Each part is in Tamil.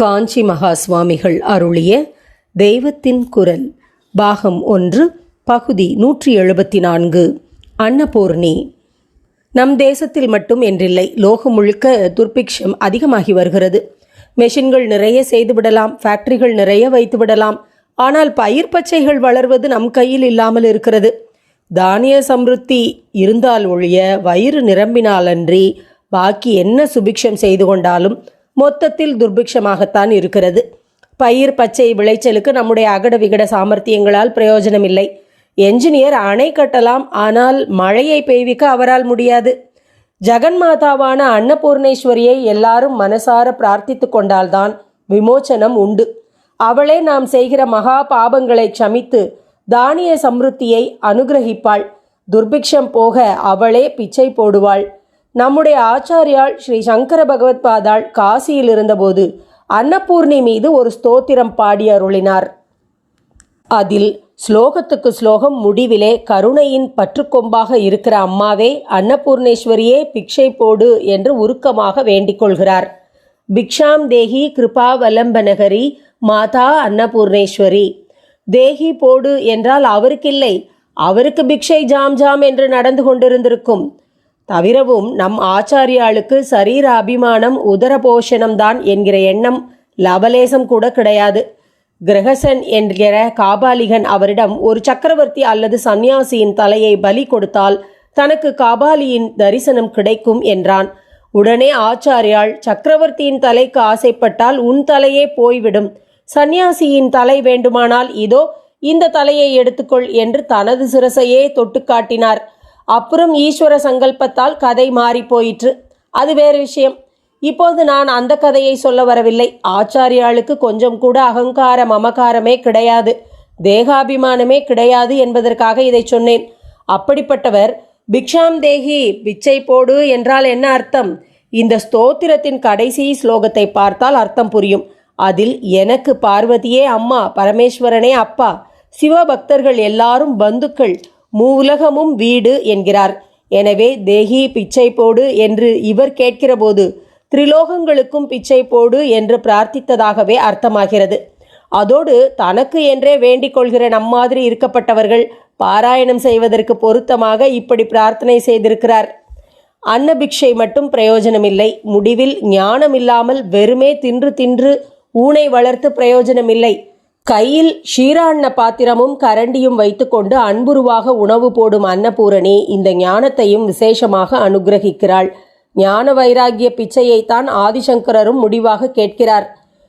காஞ்சி மகா சுவாமிகள் அருளிய தெய்வத்தின் குரல் பாகம் ஒன்று பகுதி நூற்றி எழுபத்தி நான்கு அன்னபூர்ணி. நம் தேசத்தில் மட்டும் என்றில்லை லோகம் முழுக்க துர்பிக்ஷம் அதிகமாகி வருகிறது. மெஷின்கள் நிறைய செய்துவிடலாம் ஃபேக்டரிகள் நிறைய வைத்து விடலாம் ஆனால் பயிர் பச்சைகள் வளர்வது நம் கையில் இல்லாமல் இருக்கிறது. தானிய சம்ருத்தி இருந்தால் ஒழிய வயிறு நிரம்பினாலன்றி பாக்கி என்ன சுபிக்ஷம் செய்து கொண்டாலும் மொத்தத்தில் துர்பிக்ஷமாகத்தான் இருக்கிறது. பயிர் பச்சை விளைச்சலுக்கு நம்முடைய அகட விகட சாமர்த்தியங்களால் பிரயோஜனம் இல்லை என்ஜினியர் அணை கட்டலாம் ஆனால் மழையை பெய்விக்க அவரால் முடியாது. ஜெகன்மாதாவான அன்னபூர்ணேஸ்வரியை எல்லாரும் மனசார பிரார்த்தித்து கொண்டால்தான் விமோச்சனம் உண்டு. அவளே நாம் செய்கிற மகா பாபங்களை க்ஷமித்து தானிய சம்ருத்தியை அனுகிரகிப்பாள். துர்பிக்ஷம் போக அவளே பிச்சை போடுவாள். நம்முடைய ஆச்சாரியால் ஸ்ரீ சங்கர பகவத் பாதாள் காசியில் இருந்தபோது அன்னபூர்ணி மீது ஒரு ஸ்தோத்திரம் பாடி அருளினார். அதில் ஸ்லோகத்துக்கு ஸ்லோகம் முடிவிலே கருணையின் பற்றுக்கொம்பாக இருக்கிற அம்மாவே அன்னபூர்ணேஸ்வரியே பிக்ஷை போடு என்று உருக்கமாக வேண்டிக் கொள்கிறார். பிக்ஷாம் தேகி கிருபாவலம்பனகரி மாதா அன்னபூர்ணேஸ்வரி. தேகி போடு என்றால் அவருக்கில்லை அவருக்கு பிக்ஷை ஜாம் ஜாம் என்று நடந்து கொண்டிருந்திருக்கும். தவிரவும் நம் ஆச்சாரியாளுக்கு சரீர அபிமானம் உதர போஷணம்தான் என்கிற எண்ணம் லவலேசம் கூட கிடையாது. கிரகசன் என்கிற காபாலிகன் அவரிடம் ஒரு சக்கரவர்த்தி அல்லது சந்நியாசியின் தலையை பலி கொடுத்தால் தனக்கு காபாலியின் தரிசனம் கிடைக்கும் என்றான். உடனே ஆச்சாரியாள் சக்கரவர்த்தியின் தலைக்கு ஆசைப்பட்டால் உன் தலையே போய்விடும். சந்நியாசியின் தலை வேண்டுமானால் இதோ இந்த தலையை எடுத்துக்கொள் என்று தனது சிரசையே தொட்டு காட்டினார். அப்புறம் ஈஸ்வர சங்கல்பத்தால் கதை மாறி போயிற்று. அது வேறு விஷயம். இப்போது நான் அந்த கதையை சொல்ல வரவில்லை. ஆச்சாரியாளுக்கு கொஞ்சம் கூட அகங்காரம் அமகாரமே கிடையாது. தேகாபிமானமே கிடையாது என்பதற்காக இதை சொன்னேன். அப்படிப்பட்டவர் பிக்ஷாம் தேகி பிச்சை போடு என்றால் என்ன அர்த்தம்? இந்த ஸ்தோத்திரத்தின் கடைசி ஸ்லோகத்தை பார்த்தால் அர்த்தம் புரியும். அதில் எனக்கு பார்வதியே அம்மா பரமேஸ்வரனே அப்பா சிவபக்தர்கள் எல்லாரும் பந்துக்கள் மூவுலகமும் வீடு என்கிறார். எனவே தேகி பிச்சை போடு என்று இவர் கேட்கிறபோது திரிலோகங்களுக்கும் பிச்சை போடு என்று பிரார்த்தித்ததாகவே அர்த்தமாகிறது. அதோடு தனக்கு என்றே வேண்டிக் கொள்கிற நம்மாதிரி இருக்கப்பட்டவர்கள் பாராயணம் செய்வதற்கு பொருத்தமாக இப்படி பிரார்த்தனை செய்திருக்கிறார். அன்னபிக்ஷை மட்டும் பிரயோஜனமில்லை. முடிவில் ஞானம் இல்லாமல் வெறுமே தின்று தின்று ஊனை வளர்த்து பிரயோஜனமில்லை. கையில் ஷீராண்ண பாத்திரமும் கரண்டியும் வைத்துக்கொண்டு அன்புருவாக உணவு போடும் அன்னபூரணி இந்த ஞானத்தையும் விசேஷமாக அனுகிரகிக்கிறாள். ஞான வைராகிய பிச்சையைத்தான் ஆதிசங்கரரும் முடிவாக கேட்கிறார்.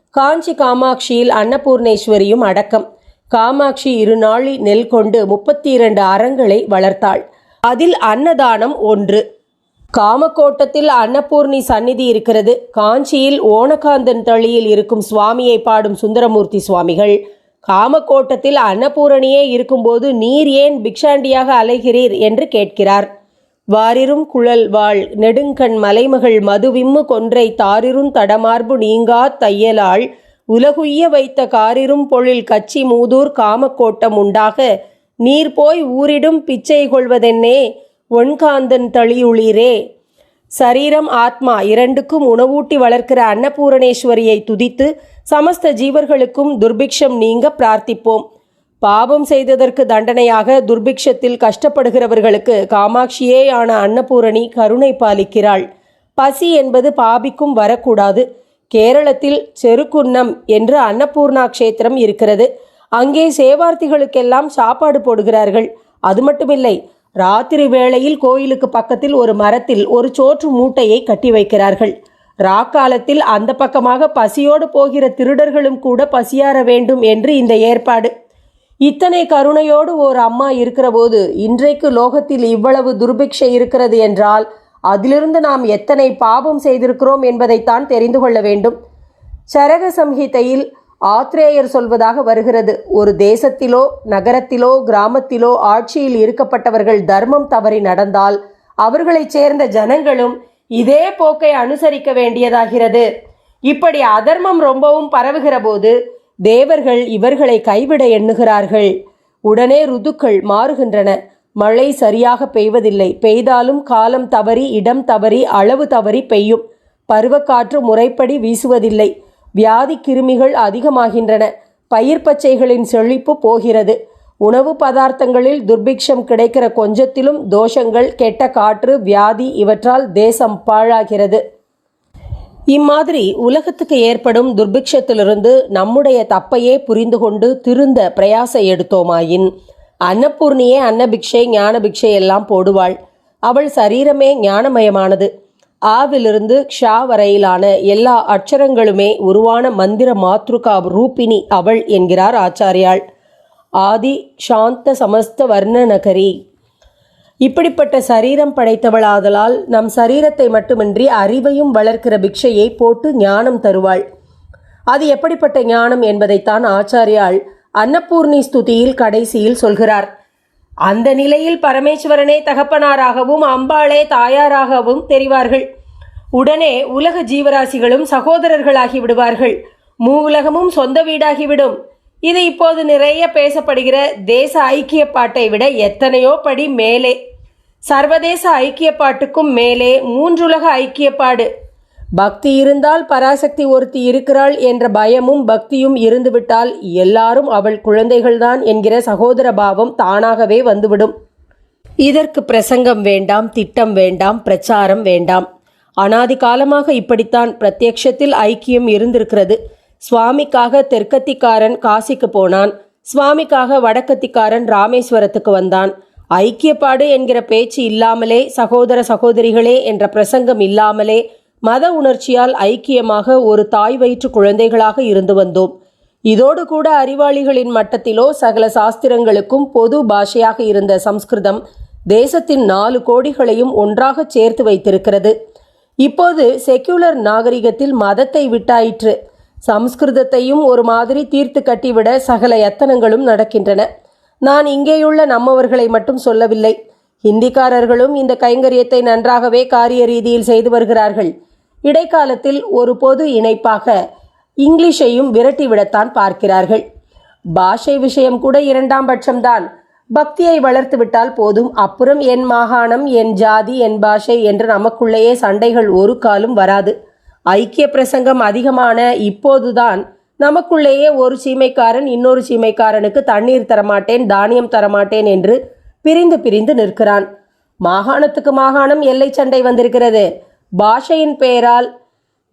காஞ்சி காமாட்சியில் அன்னபூர்ணேஸ்வரியும் அடக்கம். காமாட்சி இருநாளி நெல் கொண்டு முப்பத்தி இரண்டு அறங்களை வளர்த்தாள். அதில் அன்னதானம் ஒன்று. காமக்கோட்டத்தில் அன்னபூர்ணி சந்நிதி இருக்கிறது. காஞ்சியில் ஓணகாந்தன் தளியில் இருக்கும் சுவாமியை பாடும் சுந்தரமூர்த்தி சுவாமிகள். காமக்கோட்டத்தில் அன்னபூரணியே இருக்கும்போது நீர் ஏன் பிக்ஷாண்டியாக அலைகிறீர் என்று கேட்கிறார். வாரிரும் குழல் வாழ் நெடுங்கண் மலைமகள் மதுவிம்மு கொன்றை தாரிரும் தடமார்பு நீங்கா தையலாள் உலகுய்ய வைத்த காரிரும் பொழில் கச்சி மூதூர் காமக்கோட்டம் உண்டாக நீர் போய் ஊரிடும் பிச்சை கொள்வதென்னே ஒன்காந்தன் தளியுளிரே சரீரம் ஆத்மா இரண்டுக்கும் உணவூட்டி வளர்க்கிற அன்னபூரணேஸ்வரியை துதித்து சமஸ்த ஜீவர்களுக்கும் துர்பிக்ஷம் நீங்க பிரார்த்திப்போம். பாபம் செய்ததற்கு தண்டனையாக துர்பிக்ஷத்தில் கஷ்டப்படுகிறவர்களுக்கு காமாட்சியே ஆன அன்னபூரணி கருணை பாலிக்கிறாள். பசி என்பது பாபிக்கும் வரக்கூடாது. கேரளத்தில் செருக்குன்னம் என்று அன்னபூர்ணா க்ஷேத்திரம் இருக்கிறது. அங்கே சேவார்த்திகளுக்கெல்லாம் சாப்பாடு போடுகிறார்கள். அது மட்டுமில்லை ராத்திரி வேளையில் கோயிலுக்கு பக்கத்தில் ஒரு மரத்தில் ஒரு சோற்று மூட்டையை கட்டி வைக்கிறார்கள். ராக்காலத்தில் அந்த பக்கமாக பசியோடு போகிற திருடர்களும் கூட பசியார வேண்டும் என்று இந்த ஏற்பாடு. இத்தனை கருணையோடு ஓர் அம்மா இருக்கிறபோது இன்றைக்கு லோகத்தில் இவ்வளவு துர்பிக்ஷை இருக்கிறது என்றால் அதிலிருந்து நாம் எத்தனை பாபம் செய்திருக்கிறோம் என்பதைத்தான் தெரிந்து கொள்ள வேண்டும். சரக சம்ஹிதையில் ஆத்ரேயர் சொல்வதாக வருகிறது. ஒரு தேசத்திலோ நகரத்திலோ கிராமத்திலோ ஆட்சியில் இருக்கப்பட்டவர்கள் தர்மம் தவறி நடந்தால் அவர்களைச் சேர்ந்த ஜனங்களும் இதே போக்கை அனுசரிக்க வேண்டியதாகிறது. இப்படி அதர்மம் ரொம்பவும் பரவுகிற போது தேவர்கள் இவர்களை கைவிட எண்ணுகிறார்கள். உடனே ருதுக்கள் மாறுகின்றன. மழை சரியாக பெய்வதில்லை. பெய்தாலும் காலம் தவறி இடம் தவறி அளவு தவறி பெய்யும். பருவக்காற்று முறைப்படி வீசுவதில்லை. வியாதி கிருமிகள் அதிகமாகின்றன. பயிர் பச்சைகளின் செழிப்பு போகிறது. உணவு பதார்த்தங்களில் துர்பிக்ஷம் கிடைக்கிற கொஞ்சத்திலும் தோஷங்கள் கெட்ட காற்று வியாதி இவற்றால் தேசம் பாழாகிறது. இம்மாதிரி உலகத்துக்கு ஏற்படும் துர்பிக்ஷத்திலிருந்து நம்முடைய தப்பையே புரிந்து கொண்டு திருந்த பிரயாச எடுத்தோமாயின். அன்னபூர்ணியே அன்னபிக்ஷை ஞானபிக்ஷை எல்லாம் போடுவாள். அவள் சரீரமே ஞானமயமானது. ஆவிலிருந்து க்ஷா வரையிலான எல்லா அட்சரங்களுமே உருவான மந்திர மாத்ருகா ரூபிணி அவள் என்கிறார் ஆச்சாரியாள் ஆதி சாந்த சமஸ்த வர்ணநகரி இப்படிப்பட்ட சரீரம் படைத்தவளாதலால் நம் சரீரத்தை மட்டுமின்றி அறிவையும் வளர்க்கிற பிக்ஷையை போட்டு ஞானம் தருவாள். அது எப்படிப்பட்ட ஞானம் என்பதைத்தான் ஆச்சாரியாள் அன்னபூர்ணி ஸ்துதியில் கடைசியில் சொல்கிறார். அந்த நிலையில் பரமேஸ்வரனே தகப்பனாராகவும் அம்பாளே தாயாராகவும் தெரிவார்கள். உடனே உலக ஜீவராசிகளும் சகோதரர்களாகி விடுவார்கள். மூ உலகமும் சொந்த வீடாகிவிடும் இது இப்போது நிறைய பேசப்படுகிற தேச ஐக்கியப்பாட்டை விட எத்தனையோ படி மேலே. சர்வதேச ஐக்கியப்பாட்டுக்கும் மேலே மூன்றுலக ஐக்கியப்பாடு பக்தி இருந்தால் பராசக்தி ஒருத்தி இருக்கிறாள் என்ற பயமும் பக்தியும் இருந்துவிட்டால் எல்லாரும் அவள் குழந்தைகள்தான் என்கிற சகோதர பாவம் தானாகவே வந்துவிடும். இதற்கு பிரசங்கம் வேண்டாம் திட்டம் வேண்டாம் பிரச்சாரம் வேண்டாம். அனாதி காலமாக இப்படித்தான் பிரத்யக்ஷத்தில் ஐக்கியம் இருந்திருக்கிறது. சுவாமிக்காக தெற்கத்திக்காரன் காசிக்கு போனான். சுவாமிக்காக வடக்கத்திக்காரன் ராமேஸ்வரத்துக்கு வந்தான். ஐக்கியப்பாடு என்கிற பேச்சு இல்லாமலே சகோதர சகோதரிகளே என்ற பிரசங்கம் இல்லாமலே மத உணர்ச்சியால் ஐக்கியமாக ஒரு தாய் வயிற்று குழந்தைகளாக இருந்து வந்தோம். இதோடு கூட அறிவாளிகளின் மட்டத்திலோ சகல சாஸ்திரங்களுக்கும் பொது பாஷையாக இருந்த சம்ஸ்கிருதம் தேசத்தின் நாலு கோடிகளையும் ஒன்றாக சேர்த்து வைத்திருக்கிறது. இப்போது செக்யூலர் நாகரிகத்தில் மதத்தை விட்டாயிற்று. சம்ஸ்கிருதத்தையும் ஒரு மாதிரி தீர்த்து கட்டிவிட சகல எத்தனங்களும் நடக்கின்றன. நான் இங்கேயுள்ள நம்மவர்களை மட்டும் சொல்லவில்லை. ஹிந்திக்காரர்களும் இந்த கைங்கரியத்தை நன்றாகவே காரிய ரீதியில் செய்து வருகிறார்கள். இடைக்காலத்தில் ஒரு பொது இணைப்பாக இங்கிலீஷையும் விரட்டிவிடத்தான் பார்க்கிறார்கள். பாஷை விஷயம் கூட இரண்டாம் பட்சம்தான். பக்தியை வளர்த்துவிட்டால் போதும். அப்புறம் என் மாகாணம் என் ஜாதி என் பாஷை என்று நமக்குள்ளேயே சண்டைகள் ஒரு காலும் வராது. ஐக்கிய பிரசங்கம் அதிகமான இப்போதுதான். நமக்குள்ளேயே ஒரு சீமைக்காரன் இன்னொரு சீமைக்காரனுக்கு தண்ணீர் தரமாட்டேன் தானியம் தரமாட்டேன் என்று பிரிந்து பிரிந்து நிற்கிறான். மாகாணத்துக்கு மாகாணம் எல்லை சண்டை வந்திருக்கிறது. பாஷையின் பெயரால்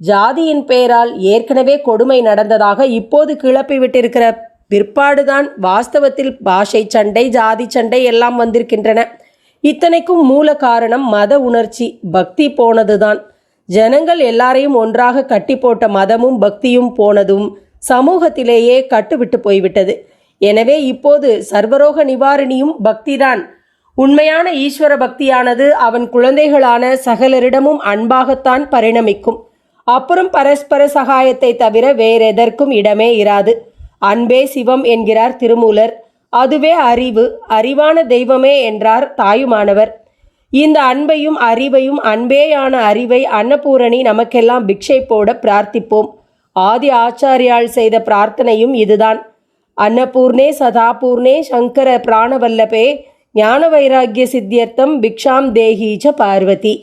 ஜாதியின் பெயரால் ஏற்கனவே கொடுமை நடந்ததாக இப்போது கிளப்பி விட்டிருக்கிற பிற்பாடுதான் வாஸ்தவத்தில் பாஷை சண்டை ஜாதி சண்டை எல்லாம் வந்திருக்கின்றன. இத்தனைக்கும் மூல காரணம் மத உணர்ச்சி பக்தி போனதுதான். ஜனங்கள் எல்லாரையும் ஒன்றாக கட்டி போட்ட மதமும் பக்தியும் போனதும் சமூகத்திலேயே கட்டுவிட்டு போய்விட்டது. எனவே இப்போது சர்வரோக நிவாரணியும் பக்திதான். உண்மையான ஈஸ்வர பக்தியானது அவன் குழந்தைகளான சகலரிடமும் அன்பாகத்தான் பரிணமிக்கும். அப்புறம் பரஸ்பர சகாயத்தை தவிர வேறெதற்கும் இடமே இராது. அன்பே சிவம் என்கிறார் திருமூலர். அதுவே அறிவு அறிவான தெய்வமே என்றார் தாயுமானவர். இந்த அன்பையும் அறிவையும் அன்பேயான அறிவை அன்னபூரணி நமக்கெல்லாம் பிக்ஷை போட பிரார்த்திப்போம். ஆதி ஆச்சாரியால் செய்த பிரார்த்தனையும் இதுதான். அன்னபூர்ணே சதாபூர்ணே சங்கர பிராணவல்லபே ஞான வைராக்கிய சித்தியர்த்தம் பிக்ஷாம் தேஹீச்ச பார்வதி.